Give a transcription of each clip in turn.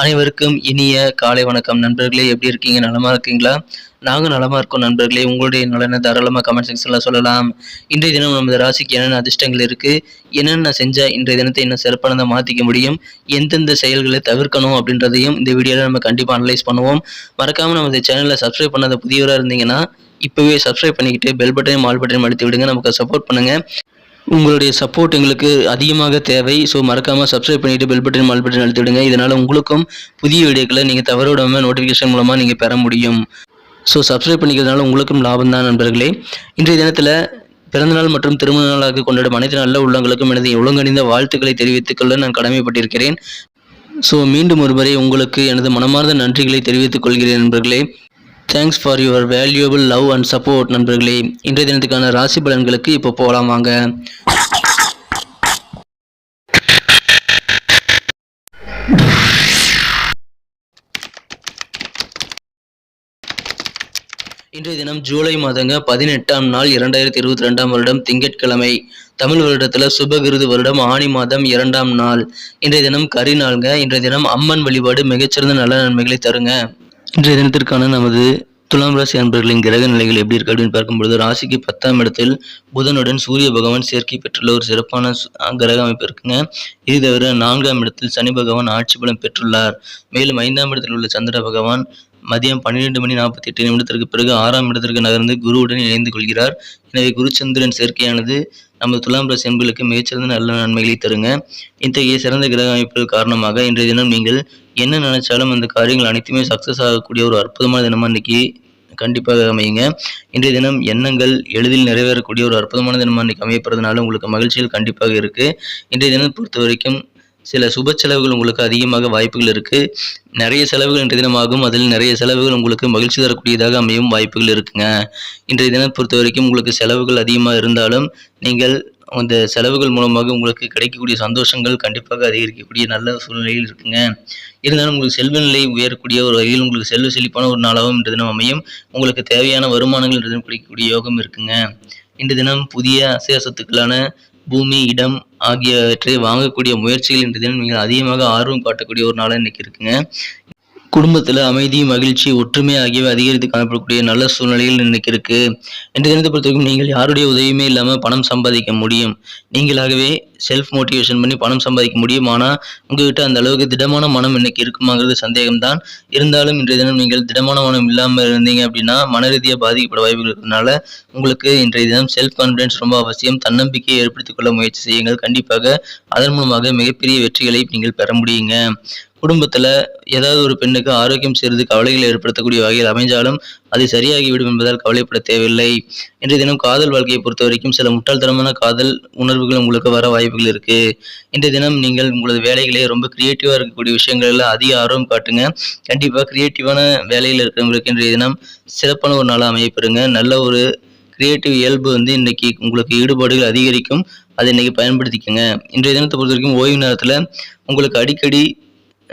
அனைவருக்கும் இனிய காலை வணக்கம். நண்பர்களே எப்படி இருக்கீங்க? நலமாக இருக்கீங்களா? நாங்கள் நலமாக இருக்கோம் நண்பர்களே. உங்களுடைய நலனை தாராளமாக கமெண்ட் செக்ஷனில் சொல்லலாம். இன்றைய தினம் நமது ராசிக்கு என்னென்ன அதிர்ஷ்டங்கள் இருக்குது என்னென்ன செஞ்சால் இன்றைய தினத்தை இன்னும் சிறப்பானதாக மாற்றிக்க முடியும்? எந்தெந்த செயல்களை தவிர்க்கணும் அப்படின்றதையும் இந்த வீடியோவில் நம்ம கண்டிப்பாக அனலைஸ் பண்ணுவோம். மறக்காமல் நமது சேனலில் சப்ஸ்கிரைப் பண்ணாத புதியவராக இருந்தீங்கன்னா இப்போவே சப்ஸ்கிரைப் பண்ணிக்கிட்டு பெல் பட்டனையும் ஆல் பட்டனையும் அழுத்தி விடுங்க. நமக்கு சப்போர்ட் பண்ணுங்கள் உங்களுடைய சப்போர்ட் எங்களுக்கு அதிகமாக தேவை. ஸோ மறக்காமல் சப்ஸ்கிரைப் பண்ணிவிட்டு பெல் பட்டன் ஆல் பட்டன் அழுத்தி விடுங்க. இதனால் உங்களுக்கும் புதிய வீடியோக்களை நீங்கள் தவறவிடாமல் நோட்டிஃபிகேஷன் மூலமாக நீங்கள் பெற முடியும். ஸோ சப்ஸ்கிரைப் பண்ணிக்கிறதுனால உங்களுக்கும் லாபம் தான் நண்பர்களே. இன்றைய தினத்தில் பிறந்தநாள் மற்றும் திருமண நாளாக கொண்டாடும் அனைத்து நல்ல உள்ளங்களுக்கும் எனது ஒழுங்கணிந்த வாழ்த்துக்களை தெரிவித்துக் கொள்ள நான் கடமைப்பட்டிருக்கிறேன். ஸோ மீண்டும் ஒருமுறை உங்களுக்கு எனது மனமார்ந்த நன்றிகளை தெரிவித்துக் கொள்கிறேன் நண்பர்களே. Thanks for your valuable love and support நண்பர்களே. இன்றைய தினத்துக்கான ராசி பலன்களுக்கு இப்போ போகலாம் வாங்க. இன்றைய தினம் ஜூலை மாதங்க பதினெட்டாம் நாள் இரண்டாயிரத்தி இருபத்தி ரெண்டாம் வருடம் திங்கட்கிழமை. தமிழ் வருடத்துல சுபகிருது வருடம் ஆணி மாதம் இரண்டாம் நாள். இன்றைய தினம் கரி நாள்ங்க. இன்றைய தினம் அம்மன் வழிபாடு மிகச்சிறந்த நல்ல நன்மைகளை தருங்க. இன்றைய தினத்திற்கான நமது துலாம் ராசி அன்பர்களின் கிரக நிலைகள் எப்படி இருக்கு அப்படின்னு பார்க்கும்பொழுது ராசிக்கு பத்தாம் இடத்தில் புதனுடன் சூரிய பகவான் சேர்க்கை பெற்றுள்ள ஒரு சிறப்பான கிரக அமைப்பு இருக்குங்க. இது தவிர நான்காம் இடத்தில் சனி பகவான் ஆட்சி பலம் பெற்றுள்ளார். மேலும் ஐந்தாம் இடத்தில் உள்ள சந்திர பகவான் மதியம் பன்னிரெண்டு மணி நாற்பத்தி எட்டு நிமிடத்திற்கு பிறகு ஆறாம் இடத்திற்கு நகர்ந்து குருவுடன் இணைந்து கொள்கிறார். எனவே குருச்சந்திரன் சேர்க்கையானது நமது துலாம் ராசி அன்பர்களுக்கு மிகச்சிறந்த நல்ல நன்மைகளை தருங்க. இத்தகைய சிறந்த கிரக அமைப்புகள் காரணமாக இன்றைய தினம் நீங்கள் என்ன நினைச்சாலும் அந்த காரியங்கள் அனைத்துமே சக்ஸஸ் ஆகக்கூடிய ஒரு அற்புதமான தினமா இன்னைக்கு கண்டிப்பாக அமையுங்க. இன்றைய தினம் எண்ணங்கள் எளிதில் நிறைவேறக்கூடிய ஒரு அற்புதமான தினமா இன்னைக்கு அமையப்படுறதுனால உங்களுக்கு மகிழ்ச்சிகள் கண்டிப்பாக இருக்கு. இன்றைய தினம் பொறுத்த வரைக்கும் சில சுப செலவுகள் உங்களுக்கு அதிகமாக வாய்ப்புகள் இருக்குது நிறைய செலவுகள் இன்றைய தினமாகும் அதில் நிறைய செலவுகள் உங்களுக்கு மகிழ்ச்சி தரக்கூடியதாக அமையும் வாய்ப்புகள் இருக்குங்க. இன்றைய தினம் பொறுத்த வரைக்கும் உங்களுக்கு செலவுகள் அதிகமாக இருந்தாலும் நீங்கள் அந்த செலவுகள் மூலமாக உங்களுக்கு கிடைக்கக்கூடிய சந்தோஷங்கள் கண்டிப்பாக அதிகரிக்கக்கூடிய நல்ல சூழ்நிலையில் இருக்குங்க. இருந்தாலும் உங்களுக்கு செல்வ நிலை உயரக்கூடிய ஒரு வகையில் உங்களுக்கு செல்வ செழிப்பான ஒரு நாளாகவும் இன்று தினம் அமையும். உங்களுக்கு தேவையான வருமானங்கள் இன்று தினம் கிடைக்கக்கூடிய யோகம் இருக்குங்க. இன்று தினம் புதிய அசைய சொத்துக்களான பூமி இடம் ஆகியவற்றை வாங்கக்கூடிய முயற்சிகள் இன்றைய தினம் நீங்கள் அதிகமாக ஆர்வம் காட்டக்கூடிய ஒரு நாளாக இன்னைக்கு இருக்குங்க. குடும்பத்தில் அமைதி மகிழ்ச்சி ஒற்றுமை ஆகியவை அதிகரித்து காணப்படக்கூடிய நல்ல சூழ்நிலையில் இன்னைக்கு இருக்கு இந்த தினத்தை பொறுத்தவரைக்கும் நீங்கள் யாருடைய உதவியுமே இல்லாமல் பணம் சம்பாதிக்க முடியும். நீங்களாகவே செல்ஃப் மோட்டிவேஷன் பண்ணி பணம் சம்பாதிக்க முடியும். ஆனால் உங்ககிட்ட அந்த அளவுக்கு திடமான மனம் இன்னைக்கு இருக்குமாங்கிறது சந்தேகம்தான். இருந்தாலும் இன்றைய தினம் நீங்கள் திடமான மனம் இல்லாமல் இருந்தீங்க அப்படின்னா மன ரீதியாக பாதிக்கப்பட வாய்ப்புகள் இருக்கிறதுனால உங்களுக்கு இன்றைய தினம் செல்ஃப் கான்ஃபிடன்ஸ் ரொம்ப அவசியம். தன்னம்பிக்கையை ஏற்படுத்திக் கொள்ள முயற்சி செய்யுங்கள். கண்டிப்பாக அதன் மூலமாக மிகப்பெரிய வெற்றிகளை நீங்கள் பெற முடியுங்க. குடும்பத்தில் ஏதாவது ஒரு பெண்ணுக்கு ஆரோக்கியம் சிறிது கவலைகளை ஏற்படுத்தக்கூடிய வகையில் அமைஞ்சாலும் அது சரியாகிவிடும் என்பதால் கவலைப்பட தேவையில்லை. இன்றைய தினம் காதல் வாழ்க்கையை பொறுத்த வரைக்கும் சில முட்டாள்தனமான காதல் உணர்வுகள் உங்களுக்கு வர வாய்ப்புகள் இருக்கு. இன்றைய தினம் நீங்கள் உங்களது வேலைகளே ரொம்ப க்ரியேட்டிவாக இருக்கக்கூடிய விஷயங்கள்ல அதிக ஆர்வம் காட்டுங்க. கண்டிப்பாக கிரியேட்டிவான வேலையில் இருக்கிறவங்களுக்கு இன்றைய தினம் சிறப்பான ஒரு நாளாக அமையப்பெறுங்க. நல்ல ஒரு கிரியேட்டிவ் இயல்பு வந்து இன்னைக்கு உங்களுக்கு ஈடுபாடுகள் அதிகரிக்கும். அதை இன்னைக்கு பயன்படுத்திக்கோங்க. இன்றைய தினத்தை பொறுத்த வரைக்கும் ஓய்வு நேரத்தில் உங்களுக்கு அடிக்கடி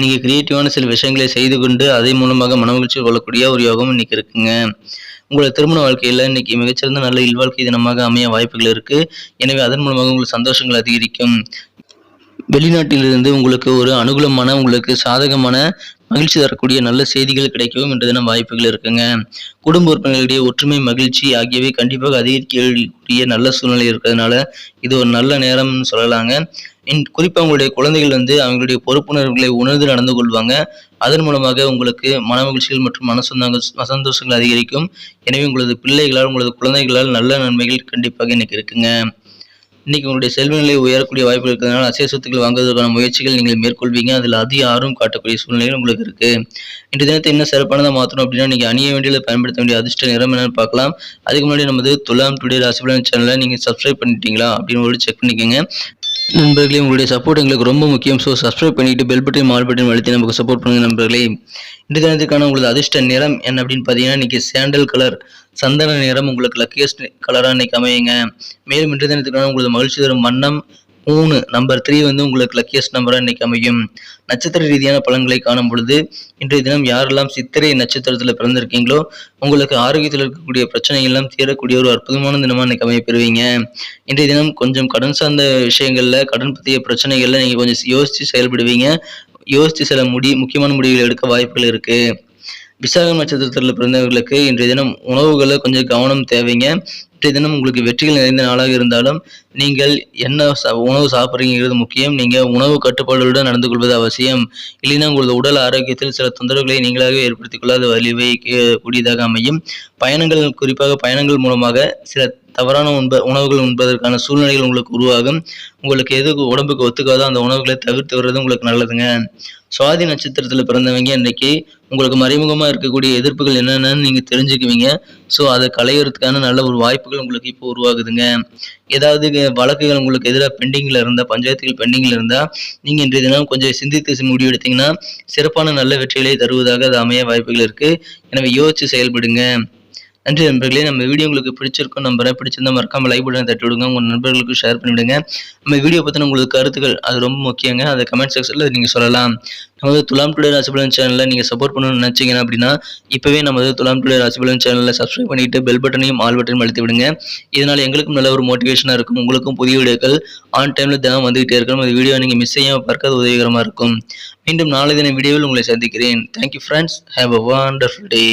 நீங்கள் கிரியேட்டிவான சில விஷயங்களை செய்து கொண்டு அதன் மூலமாக மனமகிழ்ச்சி கொள்ளக்கூடிய ஒரு யோகம் இன்னைக்கு இருக்குங்க. உங்களோட திருமண வாழ்க்கையில் இன்னைக்கு மிகச்சிறந்த நல்ல இல்வாழ்க்கை தினமாக அமைய வாய்ப்புகள் இருக்குது எனவே அதன் மூலமாக உங்களுக்கு சந்தோஷங்கள் அதிகரிக்கும். வெளிநாட்டிலிருந்து உங்களுக்கு ஒரு அனுகூலமான உங்களுக்கு சாதகமான மகிழ்ச்சி தரக்கூடிய நல்ல செய்திகள் கிடைக்கவும் இன்று தினம் வாய்ப்புகள் இருக்குங்க. குடும்ப உறுப்பினர்களிடையே ஒற்றுமை மகிழ்ச்சி ஆகியவை கண்டிப்பாக அதிகரிக்கக்கூடிய நல்ல சூழ்நிலை இருக்கிறதுனால இது ஒரு நல்ல நேரம்னு சொல்லலாங்க. குறிப்பாக உங்களுடைய குழந்தைகள் வந்து அவங்களுடைய பொறுப்புணர்வுகளை உணர்ந்து நடந்து கொள்வாங்க. அதன் மூலமாக உங்களுக்கு மன மகிழ்ச்சிகள் மற்றும் மனசந்தங்கள் சந்தோஷங்கள் அதிகரிக்கும். எனவே உங்களது பிள்ளைகளால் உங்களது குழந்தைகளால் நல்ல நன்மைகள் கண்டிப்பாக இன்னைக்கு இருக்குங்க. இன்னைக்கு உங்களுடைய செல்வ நிலை உயரக்கூடிய வாய்ப்பு இருக்கிறதுனால அசைய சொத்துக்கள் வாங்குவதற்கான முயற்சிகள் நீங்கள் மேற்கொள்வீங்க. அதில் அதிக ஆர்வம் காட்டக்கூடிய சூழ்நிலைகள் உங்களுக்கு இருக்கு. இன்றைய தினத்தை என்ன சிறப்பானதாக மாற்றணும் அப்படின்னா நீங்கள் அணிய வேண்டியதை பயன்படுத்த வேண்டிய அதிர்ஷ்ட நிறம் என்னன்னு பார்க்கலாம். அதுக்கு முன்னாடி நமது துலாம் டுடே ராசிபலன் சேனலை நீங்கள் சப்ஸ்கிரைப் பண்ணிட்டீங்களா அப்படின்னு ஒரு செக் பண்ணிக்கோங்க. நண்பர்களே உங்களுடைய சப்போர்ட் எங்களுக்கு ரொம்ப முக்கியம். ஸோ சப்ஸ்கிரைப் பண்ணிட்டு பெல் பட்டன் மால் பட்டன் அழுத்தி நமக்கு சப்போர்ட் பண்ணுங்க நண்பர்களே. இந்த தினத்துக்கான உங்களது அதிர்ஷ்ட நிறம் என்ன அப்படின்னு பார்த்தீங்கன்னா இன்னைக்கு சாண்டல் கலர் சந்தன நிறம் உங்களுக்கு லக்கியஸ்ட் கலராக இன்றைக்கி அமையுங்க. மேலும் இன்றைய தினத்துக்கான உங்களது மகிழ்ச்சி தரும் வண்ணம் மூணு. நம்பர் த்ரீ வந்து உங்களுக்கு லக்கியஸ்ட் நம்பராக இன்னைக்கு அமையும். நட்சத்திர ரீதியான பலன்களை காணும் பொழுது இன்றைய தினம் யாரெல்லாம் சித்திரை நட்சத்திரத்தில் பிறந்திருக்கீங்களோ உங்களுக்கு ஆரோக்கியத்தில் இருக்கக்கூடிய பிரச்சனைகள் எல்லாம் தீரக்கூடிய ஒரு அற்புதமான தினமாக இன்னைக்கு அமைய பெறுவீங்க இன்றைய தினம் கொஞ்சம் கடன் சார்ந்த விஷயங்களில் கடன் பற்றிய பிரச்சனைகள்ல நீங்கள் கொஞ்சம் யோசித்து செயல்படுவீங்க. யோசித்து சில முடி முக்கியமான முடிவுகள் எடுக்க வாய்ப்புகள் இருக்கு. விசாகம் நட்சத்திரத்தில் பிறந்தவர்களுக்கு இன்றைய தினம் உணவுகளை கொஞ்சம் கவனம் தேவைங்க. இன்றைய தினம் உங்களுக்கு வெற்றிகள் நிறைந்த நாளாக இருந்தாலும் நீங்கள் என்ன ச- உணவு சாப்பிட்றீங்கிறது முக்கியம். நீங்கள் உணவு கட்டுப்பாடுகளுடன் நடந்து கொள்வது அவசியம். இல்லைன்னா உங்களது உடல் ஆரோக்கியத்தில் சில தொந்தரவுகளை நீங்களாகவே ஏற்படுத்திக் கொள்ளாத வலிவை கூடியதாக அமையும். பயணங்கள் குறிப்பாக பயணங்கள் மூலமாக சில தவறான உண்ப உணவுகள் உண்பதற்கான சூழ்நிலைகள் உங்களுக்கு உருவாகும். உங்களுக்கு எது உடம்புக்கு ஒத்துக்காதோ அந்த உணவுகளை தவிர்த்து வர்றது உங்களுக்கு நல்லதுங்க. சுவாதி நட்சத்திரத்தில் பிறந்தவங்க இன்னைக்கு உங்களுக்கு மறைமுகமாக இருக்கக்கூடிய எதிர்ப்புகள் என்னென்னு நீங்கள் தெரிஞ்சுக்குவீங்க. ஸோ அதை களையிறதுக்கான நல்ல ஒரு வாய்ப்புகள் உங்களுக்கு இப்போ உருவாகுதுங்க. ஏதாவது வழக்குகள் உங்களுக்கு எதிராக பெண்டிங்கில் இருந்தால் பஞ்சாயத்துகள் பெண்டிங்கில் இருந்தால் நீங்கள் இன்றைய தினம் கொஞ்சம் சிந்தித்து முடிவு எடுத்தீங்கன்னா சிறப்பான நல்ல வெற்றிகளை தருவதாக அது அமைய வாய்ப்புகள் இருக்குது எனவே யோசிச்சு செயல்படுங்க. நன்றி நண்பர்களே. நம்ம வீடியோ உங்களுக்கு பிடிச்சிருக்கும் நம்பரை பிடிச்சிருந்தா மறக்காம லைக் பட்டனை தட்டி விடுங்க உங்க நண்பர்களுக்கு ஷேர் பண்ணிவிடுங்க. நம்ம வீடியோ பற்றின உங்களுக்கு கருத்துக்கள் அது ரொம்ப முக்கியங்க. அதை கமெண்ட் செக்ஷனில் நீங்கள் சொல்லலாம். நமது துலாம் டுடே ராசிபலன் சேனலில் நீங்கள் சப்போர்ட் பண்ணணும்னு நினச்சிங்கன்னா அப்படின்னா இப்போவே நமது துலாம் டுடே ராசிபலன் சேனலில் சப்ஸ்கிரைப் பண்ணிட்டு பெல் பட்டனையும் ஆல் பட்டனையும் அழுத்தி விடுங்க. இதனால் எங்களுக்கும் நல்ல ஒரு மோட்டிவேஷனாக இருக்கும். உங்களுக்கும் புதிய வீடியோக்கள் ஆன் டைமில் தினம் வந்துகிட்டே இருக்கணும் அந்த வீடியோ நீங்கள் மிஸ் செய்யாமல் பார்க்க உதவிகரமாக இருக்கும். மீண்டும் நாளை தின வீடியோவில் உங்களை சந்திக்கிறேன். Thank you friends have a wonderful day